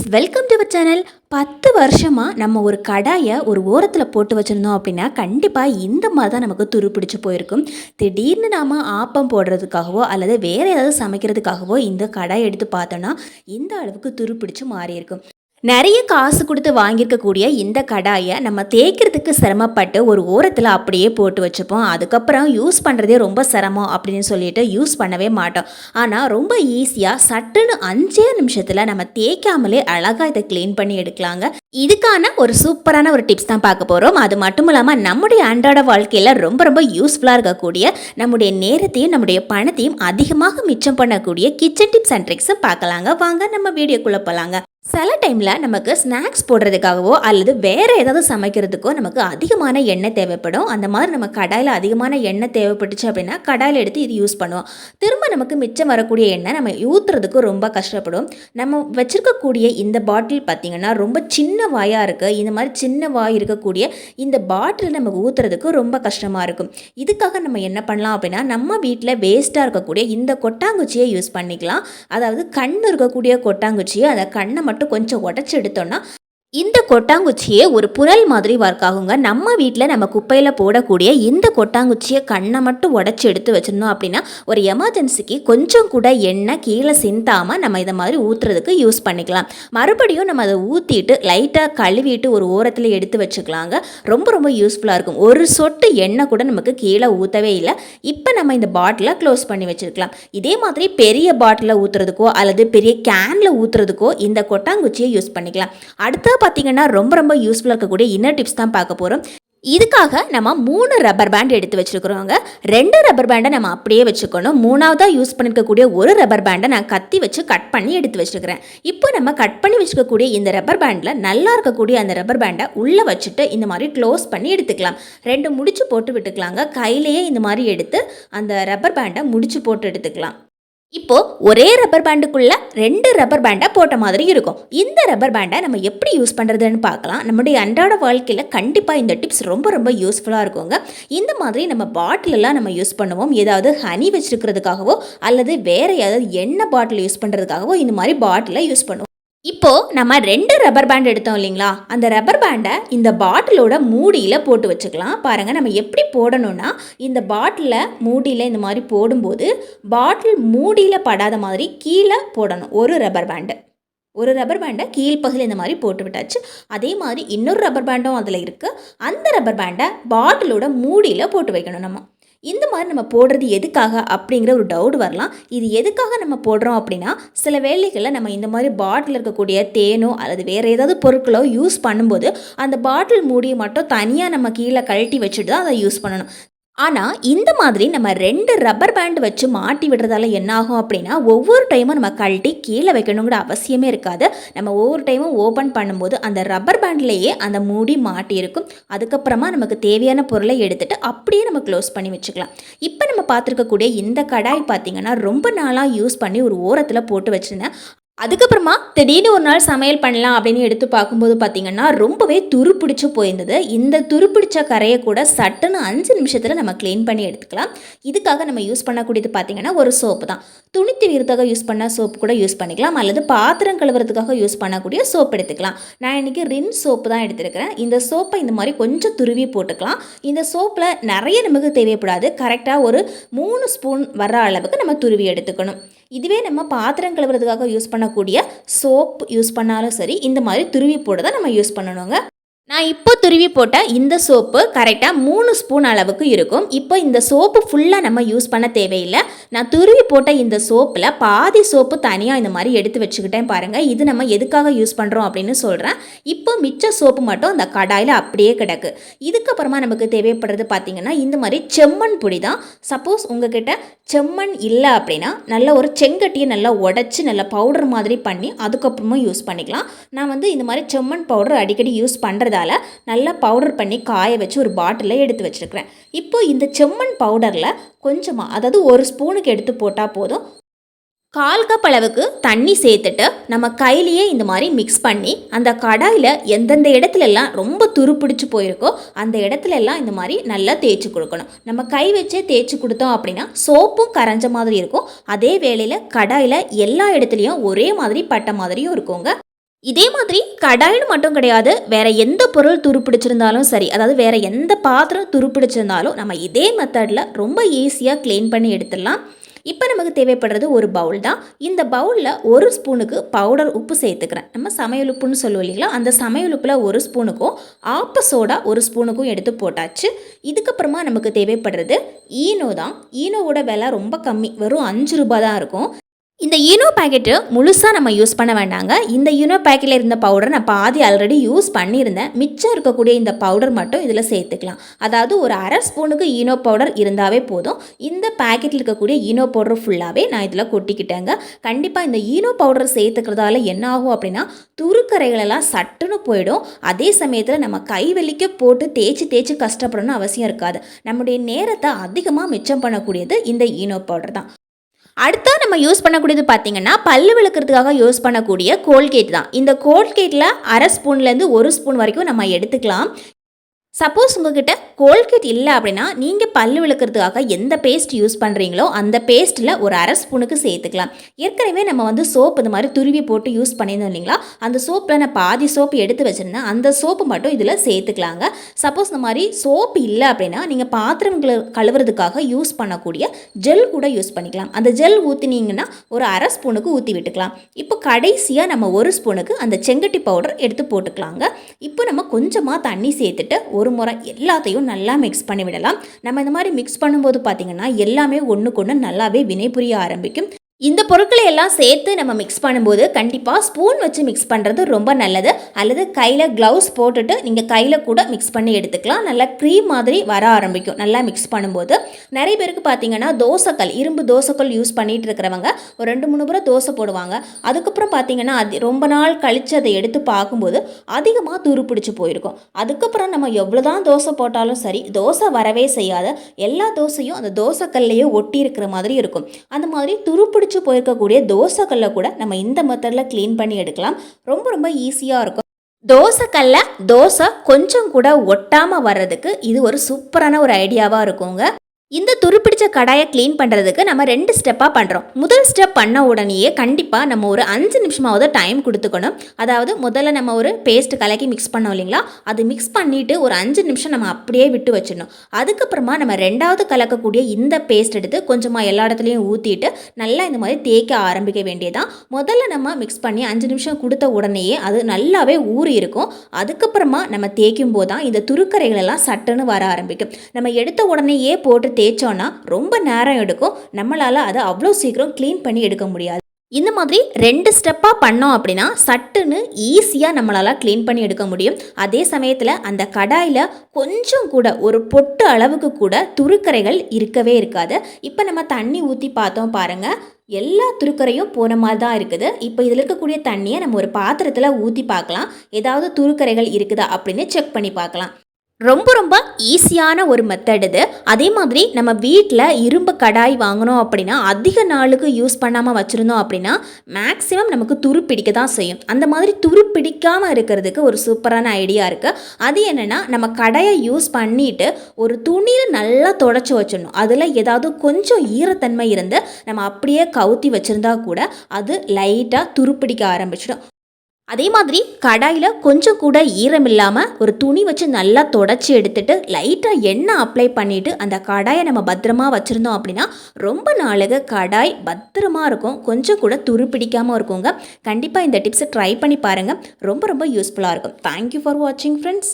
Friends welcome to our channel. பத்து வருஷமாக நம்ம ஒரு கடாயை ஒரு ஓரத்தில் போட்டு வச்சுருந்தோம் அப்படின்னா கண்டிப்பாக இந்த மாதிரி தான் நமக்கு துருபிடிச்சி போயிருக்கும். திடீர்னு நாம் ஆப்பம் போடுறதுக்காகவோ அல்லது வேறு ஏதாவது சமைக்கிறதுக்காகவோ இந்த கடாயை எடுத்து பார்த்தோன்னா இந்த அளவுக்கு துரு மாறியிருக்கும். நிறைய காசு கொடுத்து வாங்கியிருக்கக்கூடிய இந்த கடாயை நம்ம தேய்க்கிறதுக்கு சிரமப்பட்டு ஒரு ஓரத்தில் அப்படியே போட்டு வச்சுப்போம். அதுக்கப்புறம் யூஸ் பண்ணுறதே ரொம்ப சிரமம் அப்படின்னு சொல்லிட்டு யூஸ் பண்ணவே மாட்டோம். ஆனால் ரொம்ப ஈஸியாக சட்டுன்னு அஞ்சே நிமிஷத்தில் நம்ம தேய்க்காமலே அழகாக இதை க்ளீன் பண்ணி எடுக்கலாங்க. இதுக்கான ஒரு சூப்பரான ஒரு டிப்ஸ் தான் பார்க்க போகிறோம் அது மட்டும் இல்லாமல் நம்முடைய அன்றாட வாழ்க்கையில் ரொம்ப ரொம்ப யூஸ்ஃபுல்லாக இருக்கக்கூடிய நம்முடைய நேரத்தையும் நம்முடைய பணத்தையும் அதிகமாக மிச்சம் பண்ணக்கூடிய கிச்சன் டிப்ஸ் அண்ட் ட்ரிக்ஸும் பார்க்கலாங்க. வாங்க நம்ம வீடியோக்குள்ளே போகலாங்க சில டைமில் நமக்கு ஸ்நாக்ஸ் போடுறதுக்காகவோ அல்லது வேறு ஏதாவது சமைக்கிறதுக்கோ நமக்கு அதிகமான எண்ணெய் தேவைப்படும். அந்த மாதிரி நம்ம கடாயில் அதிகமான எண்ணெய் தேவைப்பட்டுச்சு அப்படின்னா கடாயில் எடுத்து இது யூஸ் பண்ணுவோம். திரும்ப நமக்கு மிச்சம் வரக்கூடிய எண்ணெய் நம்ம ஊற்றுறதுக்கு ரொம்ப கஷ்டப்படும். நம்ம வச்சுருக்கக்கூடிய இந்த பாட்டில் பார்த்திங்கன்னா ரொம்ப சின்ன வாயாக இருக்குது இந்த மாதிரி சின்ன வாய் இருக்கக்கூடிய இந்த பாட்டில் நமக்கு ஊற்றுறதுக்கு ரொம்ப கஷ்டமாக இருக்கும். இதுக்காக நம்ம என்ன பண்ணலாம் அப்படின்னா நம்ம வீட்டில் வேஸ்ட்டாக இருக்கக்கூடிய இந்த கொட்டாங்குச்சியை யூஸ் பண்ணிக்கலாம். அதாவது கண் இருக்கக்கூடிய கொட்டாங்குச்சியை அதை கண்ணை மட்டும் கொஞ்சம் உடச்சி எடுத்தோன்னா இந்த கொட்டாங்குச்சியே ஒரு புனல் மாதிரி ஒர்க் ஆகுங்க நம்ம வீட்டில் நம்ம குப்பையில் போடக்கூடிய இந்த கொட்டாங்குச்சியை கண்ணை மட்டும் உடச்சி எடுத்து வச்சிருந்தோம் அப்படின்னா ஒரு எமர்ஜென்சிக்கு கொஞ்சம் கூட எண்ணெய் கீழே சிந்தாமல் நம்ம இதை மாதிரி ஊற்றுறதுக்கு யூஸ் பண்ணிக்கலாம். மறுபடியும் நம்ம அதை ஊற்றிட்டு லைட்டாக கழுவிட்டு ஒரு ஓரத்தில் எடுத்து வச்சுக்கலாங்க. ரொம்ப ரொம்ப யூஸ்ஃபுல்லாக இருக்கும். ஒரு சொட்டு எண்ணெய் கூட நமக்கு கீழே ஊற்றவே இல்லை. இப்போ நம்ம இந்த பாட்டிலை க்ளோஸ் பண்ணி வச்சுருக்கலாம். இதே மாதிரி பெரிய பாட்டிலில் ஊற்றுறதுக்கோ அல்லது பெரிய கேனில் ஊற்றுறதுக்கோ இந்த கொட்டாங்குச்சியை யூஸ் பண்ணிக்கலாம். அடுத்த பார்த்தீங்கன்னா ரொம்ப ரொம்ப யூஸ்ஃபுல்லாக இருக்கக்கூடிய இன்னர் டிப்ஸ் தான் பார்க்க போகிறோம் இதுக்காக நம்ம மூணு ரப்பர் பேண்ட் எடுத்து வச்சுருக்குறோங்க ரெண்டு ரப்பர் பேண்டை நம்ம அப்படியே வச்சுக்கணும். மூணாவதாக யூஸ் பண்ணிருக்கக்கூடிய ஒரு ரப்பர் பேண்டை நான் கத்தி வச்சு கட் பண்ணி எடுத்து வச்சுருக்கிறேன். இப்போ நம்ம கட் பண்ணி வச்சுக்கக்கூடிய இந்த ரப்பர் பேண்டில் நல்லா இருக்கக்கூடிய அந்த ரப்பர் பேண்டை உள்ளே வச்சுட்டு இந்த மாதிரி க்ளோஸ் பண்ணி எடுத்துக்கலாம். ரெண்டு முடிச்சு போட்டு விட்டுக்கலாங்க. கையிலேயே இந்த மாதிரி எடுத்து அந்த ரப்பர் பேண்டை முடிச்சு போட்டு எடுத்துக்கலாம். இப்போ ஒரே ரப்பர் பேண்டுக்குள்ள ரெண்டு ரப்பர் பேண்டாக போட்ட மாதிரி இருக்கும். இந்த ரப்பர் பேண்டை நம்ம எப்படி யூஸ் பண்ணுறதுன்னு பார்க்கலாம். நம்முடைய அன்றாட வாழ்க்கையில் கண்டிப்பாக இந்த டிப்ஸ் ரொம்ப ரொம்ப யூஸ்ஃபுல்லாக இருக்குங்க. இந்த மாதிரி நம்ம பாட்டிலெல்லாம் நம்ம யூஸ் பண்ணுவோம். ஏதாவது ஹனி வச்சுருக்கிறதுக்காகவோ அல்லது வேறு ஏதாவது எண்ணெய் பாட்டில் யூஸ் பண்ணுறதுக்காகவோ இந்த மாதிரி பாட்டிலை யூஸ் பண்ணுவோம். இப்போது நம்ம ரெண்டு ரப்பர் பேண்ட் எடுத்தோம் இல்லைங்களா? அந்த ரப்பர் பேண்டை இந்த பாட்டிலோட மூடியில் போட்டு வச்சுக்கலாம். பாருங்கள் நம்ம எப்படி போடணும்னா இந்த பாட்டிலில் மூடியில் இந்த மாதிரி போடும்போது பாட்டில் மூடியில் படாத மாதிரி கீழே போடணும். ஒரு ரப்பர் பேண்டு ஒரு ரப்பர் பேண்டை கீழ்ப்பகுதியில் இந்த மாதிரி போட்டு விட்டாச்சு. அதே மாதிரி இன்னொரு ரப்பர் பேண்டும் அதில் இருக்குது அந்த ரப்பர் பேண்டை பாட்டிலோட மூடியில் போட்டு வைக்கணும் நம்ம. இந்த மாதிரி நம்ம போடுறது எதுக்காக அப்படிங்கிற ஒரு டவுட் வரலாம். இது எதுக்காக நம்ம போடுறோம் அப்படின்னா சில வேலைகளில் நம்ம இந்த மாதிரி பாட்டில் இருக்கக்கூடிய தேனோ அல்லது வேறு ஏதாவது பொருட்களோ யூஸ் பண்ணும்போது அந்த பாட்டில் மூடியை மட்டும் தனியாக நம்ம கீழே கழட்டி வச்சுட்டு தான் அதை யூஸ் பண்ணணும். ஆனால் இந்த மாதிரி நம்ம ரெண்டு ரப்பர் பேண்ட் வச்சு மாட்டி விடுறதால என்ன ஆகும் அப்படின்னா ஒவ்வொரு டைமும் நம்ம கழட்டி கீழே வைக்கணுங்கிற அவசியமே இருக்காது. நம்ம ஒவ்வொரு டைமும் ஓப்பன் பண்ணும்போது அந்த ரப்பர் பேண்ட்லேயே அந்த மூடி மாட்டியிருக்கும் அதுக்கப்புறமா நமக்கு தேவையான பொருளை எடுத்துகிட்டு அப்படியே நம்ம க்ளோஸ் பண்ணி வச்சுக்கலாம். இப்போ நம்ம பார்த்துருக்கக்கூடிய இந்த கடாய் பார்த்திங்கன்னா ரொம்ப நாளாக யூஸ் பண்ணி ஒரு ஓரத்தில் போட்டு வச்சுருந்தேன். அதுக்கப்புறமா திடீர்னு ஒரு நாள் சமையல் பண்ணலாம் அப்படின்னு எடுத்து பார்க்கும்போது பார்த்திங்கன்னா ரொம்பவே துருப்பிடிச்சு போயிருந்தது. இந்த துருப்பிடிச்ச கரையை கூட சட்டுன்னு அஞ்சு நிமிஷத்தில் நம்ம க்ளீன் பண்ணி எடுத்துக்கலாம். இதுக்காக நம்ம யூஸ் பண்ணக்கூடியது பார்த்திங்கன்னா ஒரு சோப்பு தான். துணி திவிறதுக்காக யூஸ் பண்ண சோப்பு கூட யூஸ் பண்ணிக்கலாம். அல்லது பாத்திரம் கழுவுறதுக்காக யூஸ் பண்ணக்கூடிய சோப் எடுத்துக்கலாம். நான் இன்றைக்கி ரின் சோப்பு தான் எடுத்துருக்கிறேன். இந்த சோப்பை இந்த மாதிரி கொஞ்சம் துருவி போட்டுக்கலாம். இந்த சோப்பில் நிறைய நமக்கு தேவைப்படாது. கரெக்டாக ஒரு மூணு ஸ்பூன் வர அளவுக்கு நம்ம துருவி எடுத்துக்கணும். இதுவே நம்ம பாத்திரம் கழுவுறதுக்காக யூஸ் பண்ணக்கூடிய சோப் யூஸ் பண்ணாலும் சரி இந்த மாதிரி துருவி போட தான் நம்ம யூஸ் பண்ணணுங்க. நான் இப்போ துருவி போட்ட இந்த சோப்பு கரெக்டாக மூணு ஸ்பூன் அளவுக்கு இருக்கும். இப்போ இந்த சோப்பு ஃபுல்லாக நம்ம யூஸ் பண்ண தேவையில்லை. நான் துருவி போட்ட இந்த சோப்பில் பாதி சோப்பு தனியாக இந்த மாதிரி எடுத்து வச்சுக்கிட்டேன் பாருங்கள் இது நம்ம எதுக்காக யூஸ் பண்ணுறோம் அப்படின்னு சொல்கிறேன் இப்போ மிச்ச சோப்பு மட்டும் அந்த கடாயில் அப்படியே கிடக்கு. இதுக்கப்புறமா நமக்கு தேவைப்படுறது பார்த்திங்கன்னா இந்த மாதிரி செம்மண் பொடி தான். சப்போஸ் உங்ககிட்ட செம்மண் இல்லை அப்படின்னா நல்ல ஒரு செங்கட்டியை நல்லா உடச்சி நல்லா பவுடர் மாதிரி பண்ணி அதுக்கப்புறமா யூஸ் பண்ணிக்கலாம். நான் வந்து இந்த மாதிரி செம்மண் பவுடர் அடிக்கடி யூஸ் பண்ணுறதால நல்லா பவுடர் பண்ணி காய வச்சு ஒரு பாட்டிலில் எடுத்து வச்சுருக்கிறேன். இப்போ இந்த செம்மண் பவுடரில் கொஞ்சமாக அதாவது ஒரு ஸ்பூனுக்கு எடுத்து போட்டால் போதும். கால் கப் அளவுக்கு தண்ணி சேர்த்துட்டு நம்ம கையிலேயே இந்த மாதிரி மிக்ஸ் பண்ணி அந்த கடாயில் எந்தெந்த இடத்துலலாம் ரொம்ப துருப்பிடிச்சு போயிருக்கோ அந்த இடத்துல எல்லாம் இந்த மாதிரி நல்லா தேய்ச்சி கொடுக்கணும். நம்ம கை வச்சே தேய்ச்சி கொடுத்தோம் அப்படின்னா சோப்பும் கரைஞ்ச மாதிரி இருக்கும். அதே வேளையில் கடாயில் எல்லா இடத்துலையும் ஒரே மாதிரி பட்ட மாதிரியும் இருக்குங்க. இதே மாதிரி கடாயின்னு மட்டும் கிடையாது வேற எந்த பொருள் துருப்பிடிச்சிருந்தாலும் சரி அதாவது வேற எந்த பாத்திரம் துருப்பிடிச்சிருந்தாலும் நம்ம இதே மெத்தடில் ரொம்ப ஈஸியாக க்ளீன் பண்ணி எடுத்துடலாம். இப்போ நமக்கு தேவைப்படுறது ஒரு பவுல் தான். இந்த பவுலில் ஒரு ஸ்பூனுக்கு பவுடர் உப்பு சேர்த்துக்கிறேன். நம்ம சமையல் உப்புன்னு சொல்லுவோம் இல்லைங்களா? அந்த சமையல் உப்பில் ஒரு ஸ்பூனுக்கும் ஆப்ப சோடா ஒரு ஸ்பூனுக்கும் எடுத்து போட்டாச்சு. இதுக்கப்புறமா நமக்கு தேவைப்படுறது ஈனோ தான். ஈனோவோட விலை ரொம்ப கம்மி. வெறும் அஞ்சு ரூபாய் தான் இருக்கும். இந்த ஈனோ பேக்கெட்டு முழுசாக நம்ம யூஸ் பண்ண வேண்டாங்க. இந்த ஈனோ பேக்கெட்டில் இருந்த பவுடர் நான் பாதி ஆல்ரெடி யூஸ் பண்ணியிருந்தேன். மிச்சம் இருக்கக்கூடிய இந்த பவுடர் மட்டும் இதில் சேர்த்துக்கலாம். அதாவது ஒரு அரை ஸ்பூனுக்கு ஈனோ பவுடர் இருந்தாவே போதும். இந்த பேக்கெட்டில் இருக்கக்கூடிய ஈனோ பவுடர் ஃபுல்லாகவே நான் இதில் கொட்டிக்கிட்டேங்க. கண்டிப்பாக இந்த ஈனோ பவுடர் சேர்த்துக்கிறதால என்ன ஆகும் அப்படின்னா துருக்கரைகளெல்லாம் சட்டுன்னு போயிடும். அதே சமயத்தில் நம்ம கை வெளிக்க போட்டு தேய்ச்சி தேய்ச்சி கஷ்டப்படணும்னு அவசியம் இருக்காது. நம்முடைய நேரத்தை அதிகமாக மிச்சம் பண்ணக்கூடியது இந்த ஈனோ பவுடர் தான். அடுத்தா நம்ம யூஸ் பண்ணக்கூடியது பார்த்தீங்கன்னா பல்லு விளக்குறதுக்காக யூஸ் பண்ணக்கூடிய கோல்கேட் தான். இந்த கோல்கேட்டில் அரை ஸ்பூன்லேருந்து ஒரு ஸ்பூன் வரைக்கும் நம்ம எடுத்துக்கலாம். சப்போஸ் உங்ககிட்ட கோல்கேட் இல்லை அப்படின்னா நீங்கள் பல் விளக்குறதுக்காக எந்த பேஸ்ட் யூஸ் பண்ணுறீங்களோ அந்த பேஸ்ட்டில் ஒரு அரை ஸ்பூனுக்கு சேர்த்துக்கலாம். ஏற்கனவே நம்ம வந்து சோப் இந்த மாதிரி துருவி போட்டு யூஸ் பண்ணியிருந்தோம் இல்லைங்களா? அந்த சோப்பில் நான் பாதி சோப்பு எடுத்து வச்சுருந்தேன். அந்த சோப்பு மட்டும் இதில் சேர்த்துக்கலாங்க. சப்போஸ் இந்த மாதிரி சோப் இல்லை அப்படின்னா நீங்கள் பாத்திரம் கழு- கழுவுறதுக்காக யூஸ் பண்ணக்கூடிய ஜெல் கூட யூஸ் பண்ணிக்கலாம். அந்த ஜெல் ஊற்றினீங்கன்னா ஒரு அரை ஸ்பூனுக்கு ஊற்றி விட்டுக்கலாம். இப்போ கடைசியாக நம்ம ஒரு ஸ்பூனுக்கு அந்த செங்கட்டி பவுடர் எடுத்து போட்டுக்கலாங்க. இப்போ நம்ம கொஞ்சமாக தண்ணி சேர்த்துட்டு ஒரு முறை எல்லாத்தையும் நல்லா மிக்ஸ் பண்ணி விடலாம். நம்ம இந்த மாதிரி மிக்ஸ் பண்ணும்போது பார்த்திங்கன்னா எல்லாமே ஒன்றுக்கு ஒன்று நல்லாவே வினை புரிய ஆரம்பிக்கும். இந்த பொருட்களை எல்லாம் சேர்த்து நம்ம மிக்ஸ் பண்ணும்போது கண்டிப்பாக ஸ்பூன் வச்சு மிக்ஸ் பண்ணுறது ரொம்ப நல்லது. அல்லது கையில் க்ளவுஸ் போட்டுட்டு நீங்கள் கையில் கூட மிக்ஸ் பண்ணி எடுத்துக்கலாம். நல்லா க்ரீம் மாதிரி வர ஆரம்பிக்கும். நல்லா மிக்ஸ் பண்ணும்போது நிறைய பேருக்கு பார்த்தீங்கன்னா தோசைக்கல் இரும்பு தோசைக்கல் யூஸ் பண்ணிட்டு இருக்கிறவங்க ஒரு ரெண்டு மூணு முறை தோசை போடுவாங்க. அதுக்கப்புறம் பார்த்தீங்கன்னா அது ரொம்ப நாள் கழித்து அதை எடுத்து பார்க்கும்போது அதிகமாக துரு பிடிச்சி போயிருக்கும். அதுக்கப்புறம் நம்ம எவ்வளோ தான் தோசை போட்டாலும் சரி தோசை வரவே செய்யாத எல்லா தோசையும் அந்த தோசைக்கல்லையே ஒட்டி இருக்கிற மாதிரி இருக்கும். அந்த மாதிரி துருப்பிடிச்சு புளிச்சு போயிருக்கக்கூடிய தோசைக்கல்லை கூட நம்ம இந்த மெத்தடில் க்ளீன் பண்ணி எடுக்கலாம். ரொம்ப ரொம்ப ஈஸியாக இருக்கும். தோசைக்கல்ல தோசை கொஞ்சம் கூட ஒட்டாமல் வர்றதுக்கு இது ஒரு சூப்பரான ஒரு ஐடியாவாக இருக்குங்க. இந்த துருப்பிடிச்ச கடாயை க்ளீன் பண்ணுறதுக்கு நம்ம ரெண்டு ஸ்டெப்பாக பண்ணுறோம் முதல் ஸ்டெப் பண்ண உடனேயே கண்டிப்பாக நம்ம ஒரு அஞ்சு நிமிஷமாவது டைம் கொடுத்துக்கணும். அதாவது முதல்ல நம்ம ஒரு பேஸ்ட் கலக்கி மிக்ஸ் பண்ணோம் இல்லைங்களா? அது மிக்ஸ் பண்ணிவிட்டு ஒரு அஞ்சு நிமிஷம் நம்ம அப்படியே விட்டு வச்சிடணும். அதுக்கப்புறமா நம்ம ரெண்டாவது கலக்கக்கூடிய இந்த பேஸ்ட் எடுத்து கொஞ்சமாக எல்லா இடத்துலையும் ஊற்றிட்டு நல்லா இந்த மாதிரி தேய்க்க ஆரம்பிக்க வேண்டியதான் முதல்ல நம்ம மிக்ஸ் பண்ணி அஞ்சு நிமிஷம் கொடுத்த உடனேயே அது நல்லாவே ஊறி இருக்கும். அதுக்கப்புறமா நம்ம தேய்க்கும் போது தான் இந்த துருக்கரைகளெல்லாம் சட்டுன்னு வர ஆரம்பிக்கும். நம்ம எடுத்த உடனேயே போட்டு தேய்ச்சோன்னா ரொம்ப நேரம் எடுக்கும். நம்மளால் அதை அவ்வளோ சீக்கிரம் க்ளீன் பண்ணி எடுக்க முடியாது. இந்த மாதிரி ரெண்டு ஸ்டெப்பாக பண்ணோம் அப்படின்னா சட்டுன்னு ஈஸியாக நம்மளால் க்ளீன் பண்ணி எடுக்க முடியும். அதே சமயத்தில் அந்த கடாயில் கொஞ்சம் கூட ஒரு பொட்டு அளவுக்கு கூட துருக்கரைகள் இருக்கவே இருக்காது. இப்போ நம்ம தண்ணி ஊற்றி பார்த்தோம் பாருங்கள் எல்லா துருக்கரையும் போன மாதிரி தான் இருக்குது. இப்போ இதில் இருக்கக்கூடிய தண்ணியை நம்ம ஒரு பாத்திரத்தில் ஊற்றி பார்க்கலாம். ஏதாவது துருக்கரைகள் இருக்குதா அப்படின்னு செக் பண்ணி பார்க்கலாம். ரொம்ப ரொம்ப ஈஸியான ஒரு மெத்தட் இது. அதே மாதிரி நம்ம வீட்டில் இரும்பு கடாய் வாங்கினோம் அப்படின்னா அதிக நாளுக்கு யூஸ் பண்ணாமல் வச்சுருந்தோம் அப்படின்னா மேக்ஸிமம் நமக்கு துரு பிடிக்க தான் செய்யும். அந்த மாதிரி துரு பிடிக்காமல் இருக்கிறதுக்கு ஒரு சூப்பரான ஐடியா இருக்குது அது என்னென்னா நம்ம கடையை யூஸ் பண்ணிட்டு ஒரு துணியில் நல்லா தொடச்சி வச்சிடணும். அதில் ஏதாவது கொஞ்சம் ஈரத்தன்மை இருந்து நம்ம அப்படியே கவுத்தி வச்சுருந்தா கூட அது லைட்டாக துருப்பிடிக்க ஆரம்பிச்சிடும். அதே மாதிரி கடாயில் கொஞ்சம் கூட ஈரம் இல்லாமல் ஒரு துணி வச்சு நல்லா தொடச்சி எடுத்துட்டு லைட்டாக எண்ணெய் அப்ளை பண்ணிவிட்டு அந்த கடாயை நம்ம பத்திரமா வச்சுருந்தோம் அப்படின்னா ரொம்ப நாளுக்கு கடாய் பத்திரமா இருக்கும். கொஞ்சம் கூட துரு பிடிக்காமல் இருக்குங்க. கண்டிப்பாக இந்த டிப்ஸை ட்ரை பண்ணி பாருங்கள் ரொம்ப ரொம்ப யூஸ்ஃபுல்லாக இருக்கும். தேங்க்யூ ஃபார் வாட்சிங் ஃப்ரெண்ட்ஸ்